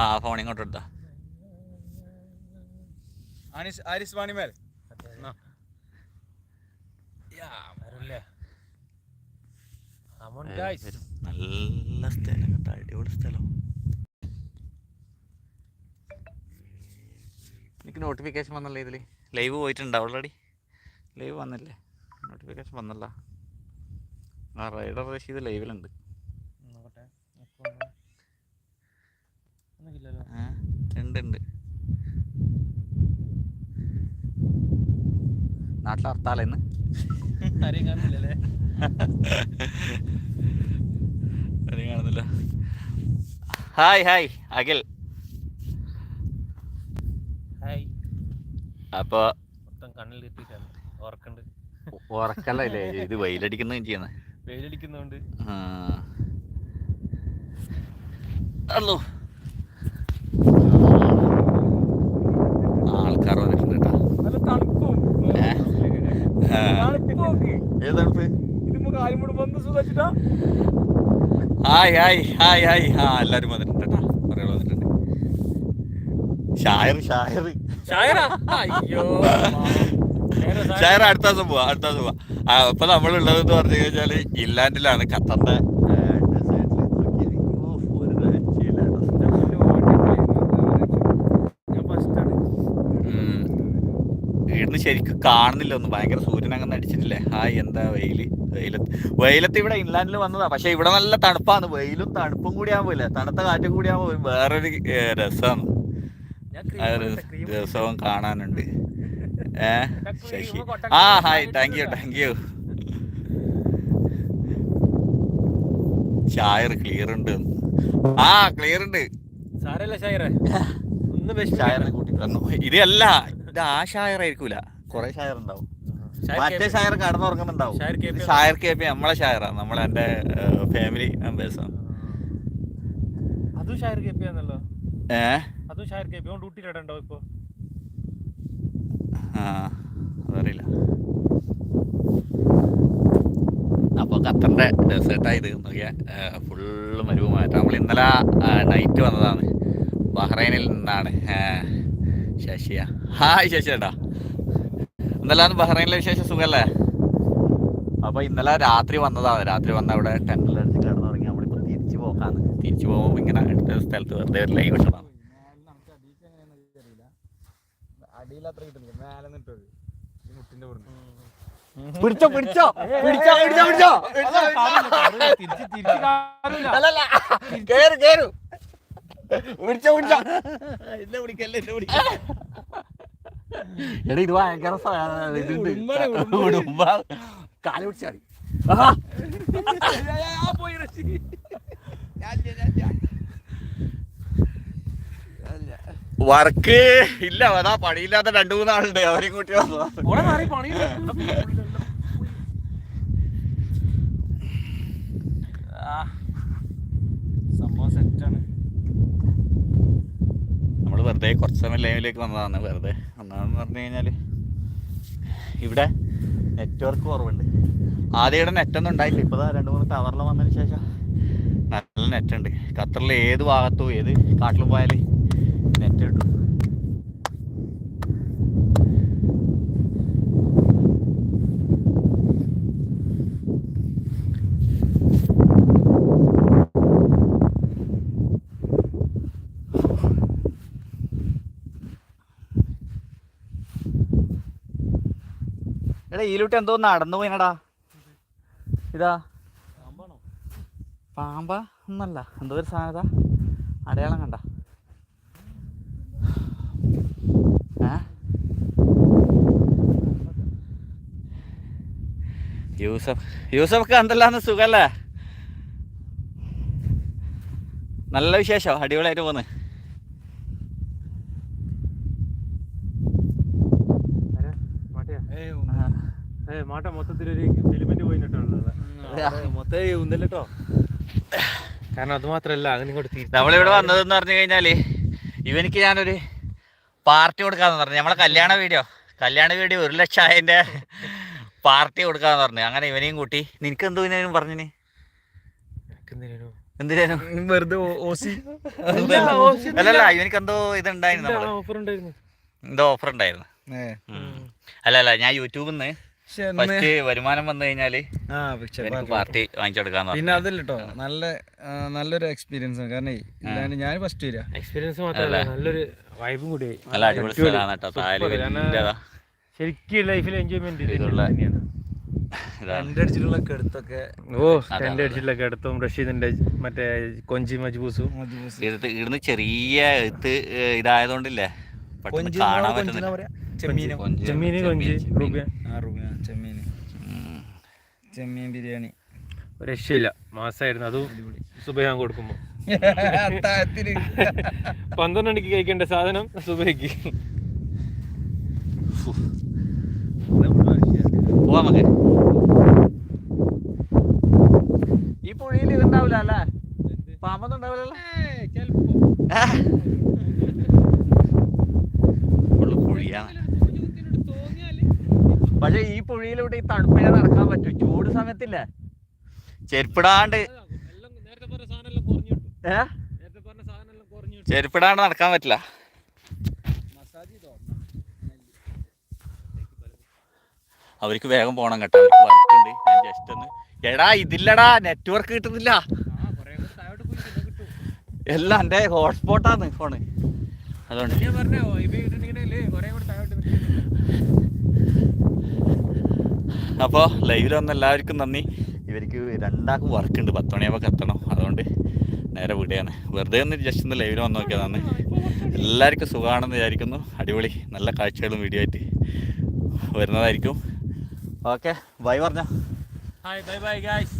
ആ ഫോൺ ഇങ്ങോട്ട് എടുത്താ. ആനിസ് ആരിസ് വാണിമേൽ. നല്ല സ്ഥലം കേട്ടോ അടിപൊളി സ്ഥലം. എനിക്ക് നോട്ടിഫിക്കേഷൻ വന്നല്ലേ ഇതിൽ ലൈവ് പോയിട്ടുണ്ടോ ഓൾറെഡി ലൈവ് വന്നില്ലേ? നോട്ടിഫിക്കേഷൻ വന്നല്ല. ആ റൈഡർ റഷീദ് ലൈവിലുണ്ട് ഉണ്ട് ഉണ്ട്. ആരെയും കാണുന്നില്ല. Hi hi Akhil. ഹായ്. മൊത്തം കണ്ണിൽ കിട്ടിയിട്ടാണ് ഓർക്കണ്ട് ഉറക്കല്ലേ ഇത് വെയിലടിക്കുന്ന ചെയ്യുന്നത് വെയിലടിക്കുന്നോണ്ട് അല്ലോ ആൾക്കാർ വന്നിട്ടുണ്ട് കേട്ടോ നല്ല തണുപ്പും ഏ? ആ. തണുപ്പ് നോക്ക് ഏത് തണുപ്പ് ഇതിപ്പോ കാലുമുട് വന്ന് സുഖിച്ചിട്ടാ ഹായ് ഹായ് ഹായ് ഹായ്. ആ എല്ലാവരും വന്നിട്ടുണ്ട് കേട്ടോ. കുറേ വന്നിട്ടുണ്ട്. ഷായർ ഷായർ ഷായർ അടുത്ത ദിവസം പോവാ അടുത്ത ദിവസം പോവാ. അപ്പൊ നമ്മളുള്ളത് എന്ന് പറഞ്ഞു കഴിഞ്ഞാൽ ഇല്ലാണ്ടിലാണ് ഖത്തറിന്റെ ഒരു രക്ഷയില്ല ഞാൻ ഫസ്റ്റാണ് ഉം. ഇവിടുന്ന് ശരിക്കും കാണുന്നില്ല. ഒന്നും ഭയങ്കര സൂര്യൻ അങ്ങനെ അടിച്ചിട്ടില്ലേ ഹായ് എന്താ വെയിൽ? വെയിലത്ത് വെയിലത്ത് ഇവിടെ ഇൻലാൻഡിൽ വന്നതാ. പക്ഷെ ഇവിടെ നല്ല തണുപ്പാണ്. വെയിലും തണുപ്പും കൂടി ആവുമല്ലേ തണുത്ത കാറ്റും കൂടി ആവുമ്പോ വേറൊരു രസമാണ് ആ രസവും കാണാനുണ്ട്. ഏ? ശശി ആ hi thank you thank you. ഷായർ clear ഉണ്ട്. ആ ക്ലിയർ ഉണ്ട്. സാരല്ല ഷായറെ ഒന്ന് ഷായറിനെ കൂട്ടി തന്നു ഇത് അല്ല ഇത് ആ ഷായർ ആയിരിക്കൂല കുറെ ഷായർ ഉണ്ടാവും മറ്റേ ഷായർ കടന്നുറങ്ങുന്നുണ്ടാവും. ഷായർ കെ പി നമ്മളെ ഷായറാണ് നമ്മളെ എന്റെ ഫാമിലി മെമ്പേഴ്സാണ് അതും ഷായർ കെ പി ആണല്ലോ ഏ? അതും ഷായർ കെ പി ഓൺ ഡ്യൂട്ടിയിലുണ്ടോ ഇപ്പൊ? ആ അതറിയില്ല. അപ്പോൾ ഖത്തറിന്റെ ഡെസേർട്ടായത് നോക്കിയാൽ ഫുള്ള് മരുവുമായിട്ട് നമ്മൾ ഇന്നലെ നൈറ്റ് വന്നതാണ്. ബഹ്റൈനിൽ നിന്നാണ്. ശശിയ. ഹായ് ശശി ചേട്ടാ ഇന്നലെ ബഹ്റൈനിലെ വിശേഷം. സുഖല്ലേ? അപ്പൊ ഇന്നലെ രാത്രി വന്നതാണ്. രാത്രി വന്ന അവിടെ ടെന്റിലടിച്ച് തുടങ്ങി നമ്മളിപ്പോ തിരിച്ചു പോകാന്ന് തിരിച്ചു പോകുമ്പോൾ ഇങ്ങനെ അടുത്ത സ്ഥലത്ത് വെറുതെ ഒരു ലൈവ് ഇട്ടതാണ്. പിടിച്ചോ പിടിച്ചോ. പിടിച്ചോ പിടിച്ചോ പിടിച്ചോ. തിരിച്ച് തിരിച്ച് കാണൂല. അല്ലല്ല കേറ് കേറ്. പിടിച്ചോ പിടിച്ചോ എന്നെ പിടിക്കല്ലേ എന്നെ പിടിക്ക എടാ ഇത് ഭയങ്കര ഉടുമ്പ്. കാൽ പിടിച്ചാടി വർക്ക് ഇല്ല അതാ പണിയില്ലാത്ത രണ്ടു മൂന്നാളുണ്ട്. അവരെയും കൂട്ടി വന്നു. ആ, വെറുതെ കുറച്ച് സമയം ലൈവിലേക്ക് വന്നതാണ് വെറുതെ. വന്നതെന്ന് പറഞ്ഞു കഴിഞ്ഞാൽ ഇവിടെ നെറ്റ്വർക്ക് കുറവുണ്ട്. ആദ്യം ഇവിടെ നെറ്റൊന്നും ഉണ്ടായില്ല. ഇപ്പോൾ രണ്ട് മൂന്ന് ടവറിൽ വന്നതിന് ശേഷം നല്ല നെറ്റുണ്ട് ഖത്തറിൽ ഏത് ഭാഗത്തും ഏത് കാട്ടിലും പോയാൽ നെറ്റ് കിട്ടും. എടാ ഈലൂട്ട് എന്തോ നടന്നു പോയിനടാ. ഇതാ. പാമ്പ ഒന്നല്ല. എന്തോ ഒരു സാധനത അടയാളം കണ്ട. യൂസഫ് യൂസഫ് എന്തല്ലാന്ന് സുഖല്ലേ? നല്ല വിശേഷം. അടിപൊളിയായിട്ട് പോന്ന് ആരാ? മാട്ടിയാ? ഏയ് ആ. ഏ, മാട്ട മൊത്തത്തിലൊരു എലിമെന്റ് പോയിട്ടാണുള്ളത് മൊത്തം ഉന്തല്ലോ കാരണം അത് മാത്രല്ല അങ്ങനെ ഇങ്ങോട്ട് നമ്മളിവിടെ വന്നതെന്ന് പറഞ്ഞു കഴിഞ്ഞാൽ ഇവനിക്ക് ഞാനൊരു പാർട്ടി കൊടുക്കാന്ന് പറഞ്ഞു. നമ്മളെ കല്യാണ വീഡിയോ. കല്യാണ വീഡിയോ ഒരു ലക്ഷം ആയതിന്റെ പാർട്ടി കൊടുക്കാന്ന് പറഞ്ഞു. അങ്ങനെ ഇവനെയും കൂട്ടി. നിനക്ക് എന്തോ ഇതിനും പറഞ്ഞിന്? എനിക്കെന്തിനു? എന്തിനു വെറുതെ ഓ- ഓസി. അല്ലല്ല ഇവനിക്ക് എന്തോ ഇതുണ്ടായിരുന്നു ഓഫർ ഉണ്ടായിരുന്നു? എന്തോ ഓഫർ ഉണ്ടായിരുന്നു. ഏ. ഉം. അല്ല അല്ല ഞാൻ യൂട്യൂബിൽ നിന്ന് പക്ഷെ അന്ന് ഫസ്റ്റ് വരുമാനം വന്നു കഴിഞ്ഞാൽ പാർട്ടി വാങ്ങിച്ചെടുക്കാന്ന് പിന്നെ അതല്ല കേട്ടോ നല്ല നല്ലൊരു എക്സ്പീരിയൻസ് ആണ്. കാരണം ഇല്ലാണ്ട് ഞാൻ ഫസ്റ്റ് വരിക. എക്സ്പീരിയൻസ് മാത്രമല്ല നല്ലൊരു വൈബും കൂടി. നല്ല അടിപൊളി സ്ഥലമാണ് കേട്ടോ ശരിക്കും ലൈഫിൽ എൻജോയ്മെന്റ് തന്നെയാണ് അടിച്ചിട്ടുള്ള കെടുത്തൊക്കെ ഓ ടെന്റ് റഷീദിന്റെ മറ്റേ കൊഞ്ചി മജ്ബൂസും. ഇവിടുന്ന് ചെറിയ എഴുത്ത് ഇതായതുകൊണ്ടില്ലേ? പെട്ടെന്ന് കൊഞ്ച് കാണാൻ പറ്റുന്നില്ല? ചെമ്മീനോ ചെമ്മീന് കൊഞ്ചി ചെമ്മീൻ. റുബിയ ആ റുബിയ ചെമ്മീൻ ചെമ്മീൻ ബിരിയാണി ഒരു രക്ഷയില്ല. മാസമായിരുന്നു അതും സുബൈ ഞാൻ കൊടുക്കുമ്പോ. അത്താഴത്തിന്. പന്ത്രണ്ട് മണിക്ക് കഴിക്കേണ്ട സാധനം സുബഹയ്ക്ക് പോവാ നമുക്ക്. ഈ പുഴയിൽ ഇതുണ്ടാവില്ല അല്ലേ? പാമ്പൊന്നും ഉണ്ടാവില്ലല്ലോ ഫുള്ള് പുഴയാണ് പക്ഷെ ഈ പുഴയിലൂടെ ഈ തണുപ്പിനെ നടക്കാൻ പറ്റും. ചൂട് സമയത്തില്ല? ചെരുപ്പിടാണ്ട്. ചെരുപ്പിടാണ്ട് നടക്കാൻ പറ്റില്ല. അവർക്ക് വേഗം പോണം കേട്ടോ. അവർക്ക് വർക്ക് ഉണ്ട്. ഞാൻ ജസ്റ്റ് ഒന്ന് എടാ ഇതില്ലടാ. നെറ്റ്വർക്ക് കിട്ടുന്നില്ല. എല്ലാം എന്റെ ഹോട്ട്സ്പോട്ടാണ് ഫോണ് അതുകൊണ്ട് അപ്പോൾ ലൈവിൽ വന്ന എല്ലാവർക്കും നന്ദി. ഇവർക്ക് രണ്ടാൾക്കും വർക്ക് ഉണ്ട് പത്ത് മണിയാകുമ്പോൾ എത്തണം. അതുകൊണ്ട് നേരെ വിടുകയാണ്. വെറുതെ ഒന്ന് ജസ്റ്റ് ഒന്ന് ലൈവിൽ വന്ന് നോക്കിയതാണ് എല്ലാവർക്കും സുഖമാണെന്ന് വിചാരിക്കുന്നു. അടിപൊളി. നല്ല കാഴ്ചകളും വീഡിയോ ആയിട്ട് വരുന്നതായിരിക്കും. ഓക്കെ ബൈ പറഞ്ഞോ. ഹായ് ബൈ ബൈ ഗായ്സ്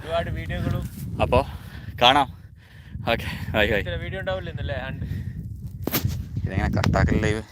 ഒരുപാട് വീഡിയോകളും. അപ്പോൾ കാണാം. ഓക്കെ ബൈ ബൈ വീഡിയോ ഉണ്ടാവില്ല ഇന്നല്ലേ ഇതെങ്ങനെ കട്ടാക്കൽ ലൈവ്